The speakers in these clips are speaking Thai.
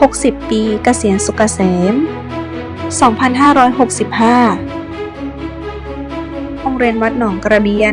60 ปีเกษียณสุกเกษม 2565 โรงเรียนวัดหนองกระเบียน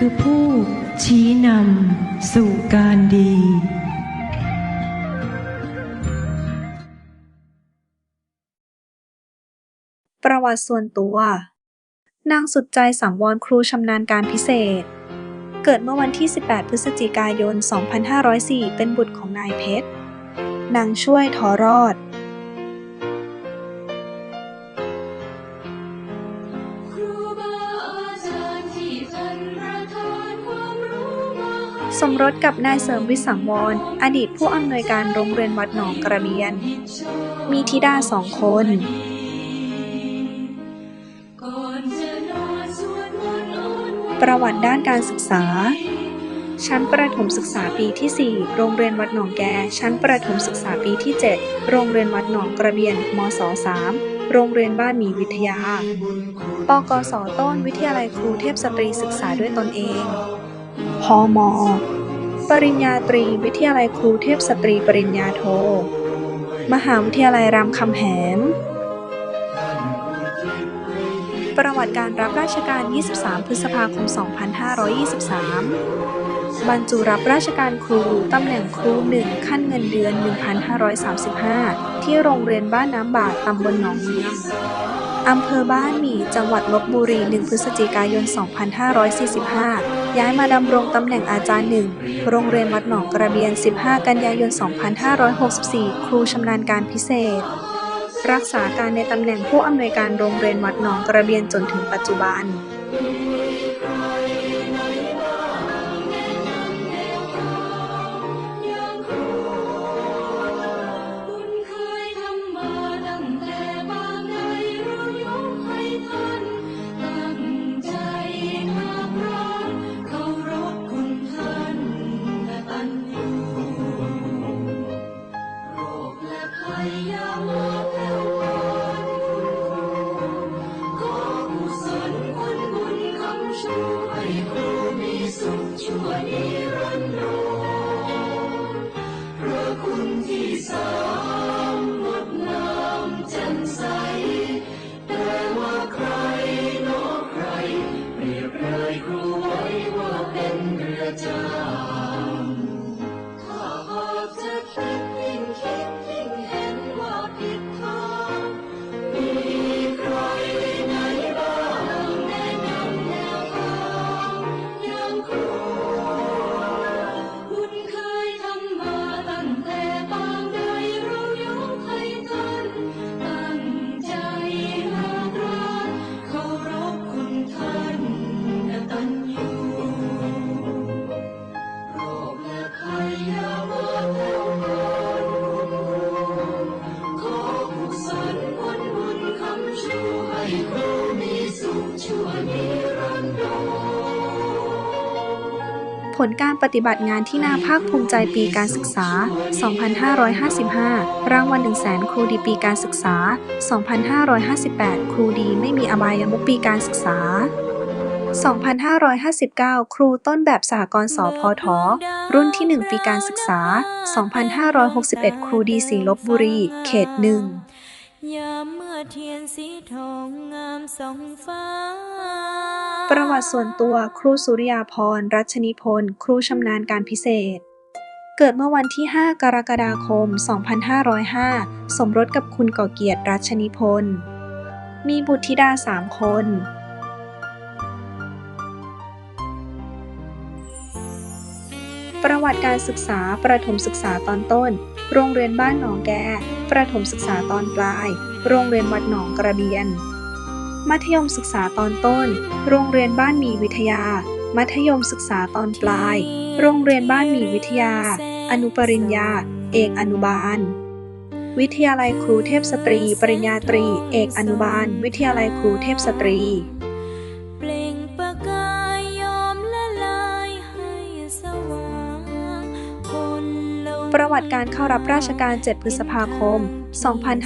คือผู้ชี้นำสู่การดีประวัติส่วนตัว นางสุดใจสังวรครูชำนาญการพิเศษ เกิดเมื่อวันที่ 18 พฤศจิกายน 2504 เป็นบุตรของนายเพชร นางช่วยทอรอด สมรสกับนายเสริมวิสังวร อดีตผู้อำนวยการโรงเรียนวัดหนองกระเบียน มีธิดาสองคนประวัติด้านการศึกษา ชั้นประถมศึกษาปีที่ 4 โรงเรียนวัดหนองแก ชั้นประถมศึกษาปีที่ 7 โรงเรียนวัดหนองกระเบียน มศ3โรงเรียนบ้านหมีวิทยา ปกสต้นวิทยาลัยครูเทพสตรีศึกษาด้วยตนเอง พมปริญญาตรีวิทยาลัยครูเทพสตรีปริญญาโท มหาวิทยาลัยรามคำแหง ประวัติการรับราชการ 23 พฤษภาคม 2523 บรรจุรับราชการครู ตำแหน่งครู 1 ขั้นเงินเดือน 1,535 ที่โรงเรียนบ้านน้ำบาดตำบลหนองเมือง อำเภอบ้านหมี่ จังหวัดลบบุรี 1 พฤศจิกายน 2545 ย้ายมาดำรงตำแหน่งอาจารย์หนึ่ง โรงเรียนวัดหนองกระเบียน 15 กันยายน 2564 ครูชำนาญการพิเศษ รักษาการในตำแหน่งผู้อำนวยการโรงเรียนวัดหนองกระเบียนจนถึงปัจจุบัน ผลการปฏิบัติงานที่น่าภาคภูมิใจปีการศึกษา 2555 รางวัล 1 0 0 0 0แสนครูดีปีการศึกษา 2558 ครูดีไม่มีอบายมุขปีการศึกษา 2559 ครูต้นแบบสหกรณ์สพท รุ่นที่ 1 ปีการศึกษา 2561 ครูดีสีลบบุรี เขตหนึ่ง ยามเมื่อเทียนสีทองงามสองฟ้า ประวัติส่วนตัวครูสุริยาพร รัชนิพนธ์ ครูชำนาญการพิเศษ เกิดเมื่อวันที่ 5 กรกฎาคม 2505 สมรสกับคุณก่อเกียรติรัชนิพนธ์ มีบุตรธิดา3คนประวัติการศึกษาประถมศึกษาตอนต้น โรงเรียนบ้านหนองแก ประถมศึกษาตอนปลาย โรงเรียนวัดหนองกระเบียน มัธยมศึกษาตอนต้น โรงเรียนบ้านมีวิทยา มัธยมศึกษาตอนปลาย โรงเรียนบ้านมีวิทยา อนุปริญญา เอกอนุบาล วิทยาลัยครูเทพสตรี ปริญญาตรี เอกอนุบาล วิทยาลัยครูเทพสตรี ประวัติการเข้ารับราชการ 7 พฤษภาคม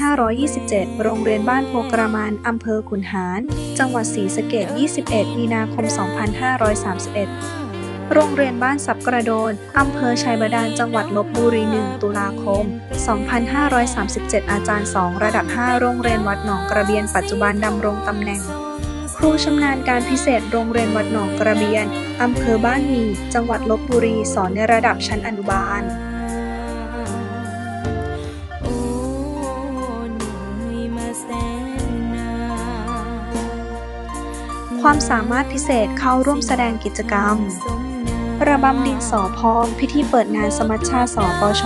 2527 โรงเรียนบ้านโพกระมานอำเภอขุนหาร จังหวัดศรีสะเกษ21 มีนาคม 2531 โรงเรียนบ้านสับกระโดนอำเภอชัยบาดาล จังหวัดลบบุรี 1 ตุลาคม 2537 อาจารย์ 2 ระดับ 5 โรงเรียนวัดหนองกระเบียน ปัจจุบันดำรงตำแหน่ง ครูชำนาญการพิเศษโรงเรียนวัดหนองกระเบียนอำเภอบ้านมี จังหวัดลบบุรี สอนในระดับชั้นอนุบาล ความสามารถพิเศษเข้าร่วมแสดงกิจกรรม ระบำดินสอพองพิธีเปิดงานสมัชชาสปช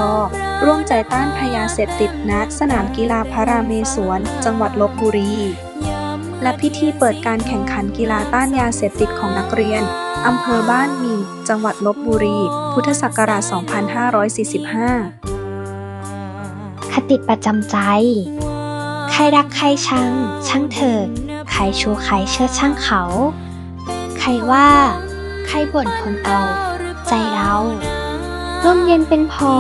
ร่วมใจต้านพยาเสพติดณสนามกีฬาพระรามเมศวร จังหวัดลบบุรี และพิธีเปิดการแข่งขันกีฬาต้านยาเสพติดของนักเรียนอำเภอบ้านมีจังหวัดลบบุรี พุทธศักราช 2545 คติประจำใจ ใครรักใครชัง ช่างเถิด ใครชูใครเชื่อช่างเขา ใครว่า ใครบ่นทนเอา ใจเราร่มเย็นเป็นพอ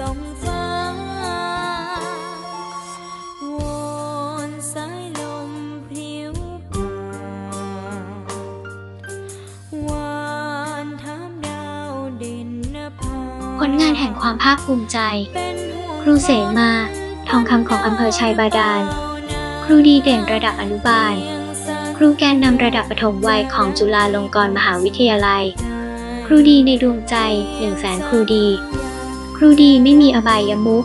สองฟ้าวอนสายลมพริ้วป่าวานถามดาวเด่นนภาผลงานแห่งความภาคภูมิใจเป็นห่วงครูเสมา ทองคำของอำเภอชัยบาดาล ครูดีเด่นระดับอนุบาล ครูแกนนำระดับปฐมวัยของจุฬาลงกรณ์มหาวิทยาลัย ครูดีในดวงใจหนึ่งแสนครูดี ครูดีไม่มีอบายมุข